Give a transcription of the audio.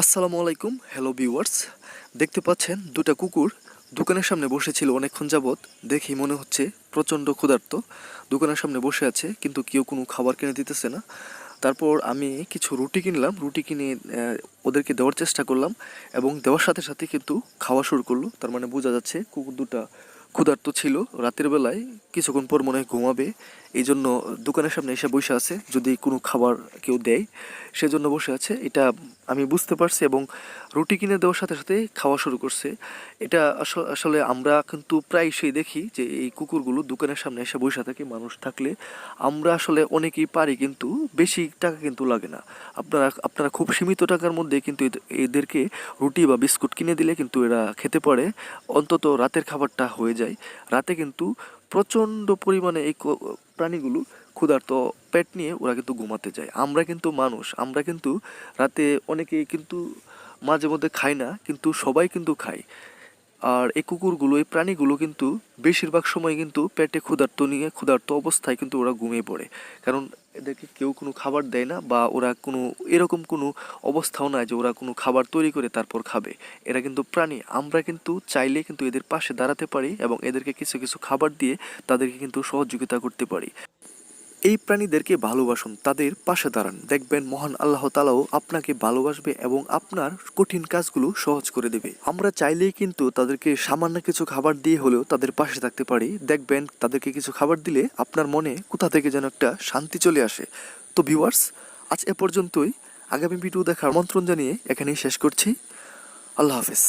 আসসালামু আলাইকুম hello viewers দেখতে পাচ্ছেন, দুটা কুকুর দোকানের সামনে বসেছিল অনেকক্ষণ যাবৎ। দেখি মনে হচ্ছে প্রচণ্ড ক্ষুধার্ত। দোকানের সামনে বসে আছে, কিন্তু কেউ কোনো খাবার কিনে দিতেছে না। তারপর আমি কিছু রুটি কিনলাম। রুটি কিনে ওদেরকে দেওয়ার চেষ্টা করলাম এবং দেওয়ার সাথে সাথে কিন্তু খাওয়া শুরু করল। তার মানে বোঝা যাচ্ছে কুকুর দুটা ক্ষুধার্ত ছিল। রাতের বেলায় কিছুক্ষণ পর মনে হয় ঘুমাবে। এই জন্য দোকানের সামনে এসে বসে আছে। যদি কোনো খাবার কেউ দেয়, সেজন্য বসে আছে। এটা আমি বুঝতে পারছি এবং রুটি কিনে দেওয়ার সাথে সাথে খাওয়া শুরু করছে। এটা আসলে আমরা কিন্তু প্রায়শই দেখি যে এই কুকুরগুলো দোকানের সামনে এসে বসে থাকে, মানুষ থাকলে। আমরা আসলে অনেকেই পারি, কিন্তু বেশি টাকা কিন্তু লাগে না। আপনারা আপনারা খুব সীমিত টাকার মধ্যে কিন্তু এদ- এদেরকে রুটি বা বিস্কুট কিনে দিলে কিন্তু এরা খেতে পারে। অন্তত রাতের খাবারটা হয়ে যায়। রাতে কিন্তু প্রচণ্ড পরিমাণে এই প্রাণীগুলো ক্ষুধার্ত পেট নিয়ে ওরা কিন্তু ঘুমাতে যায়। আমরা কিন্তু মানুষ, আমরা কিন্তু রাতে অনেকে কিন্তু মাঝে মধ্যে খাই না, কিন্তু সবাই কিন্তু খায়। আর এই কুকুরগুলো, এই প্রাণীগুলো কিন্তু বেশিরভাগ সময় কিন্তু পেটে ক্ষুধার্ত নিয়ে, ক্ষুধার্ত অবস্থায় কিন্তু ওরা ঘুমিয়ে পড়ে। কারণ এদেরকে কেউ কোনো খাবার দেয় না বা ওরা কোনো, এরকম কোনো অবস্থাও নাই যে ওরা কোনো খাবার তৈরি করে তারপর খাবে। এরা কিন্তু প্রাণী। আমরা কিন্তু চাইলে কিন্তু এদের পাশে দাঁড়াতে পারি এবং এদেরকে কিছু কিছু খাবার দিয়ে তাদেরকে কিন্তু সহযোগিতা করতে পারি। এই প্রাণীদেরকে ভালোবাসুন, তাদের পাশে দাঁড়ান। দেখবেন মহান আল্লাহ তালাও আপনাকে ভালোবাসবে এবং আপনার কঠিন কাজগুলো সহজ করে দেবে। আমরা চাইলেই কিন্তু তাদেরকে সামান্য কিছু খাবার দিয়ে হলেও তাদের পাশে থাকতে পারি। দেখবেন তাদেরকে কিছু খাবার দিলে আপনার মনে কোথা থেকে যেন একটা শান্তি চলে আসে। তো ভিউয়ার্স, আজ এ পর্যন্তই। আগামী ভিডিও দেখার আমন্ত্রণ জানিয়ে এখানেই শেষ করছি। আল্লাহ হাফেজ।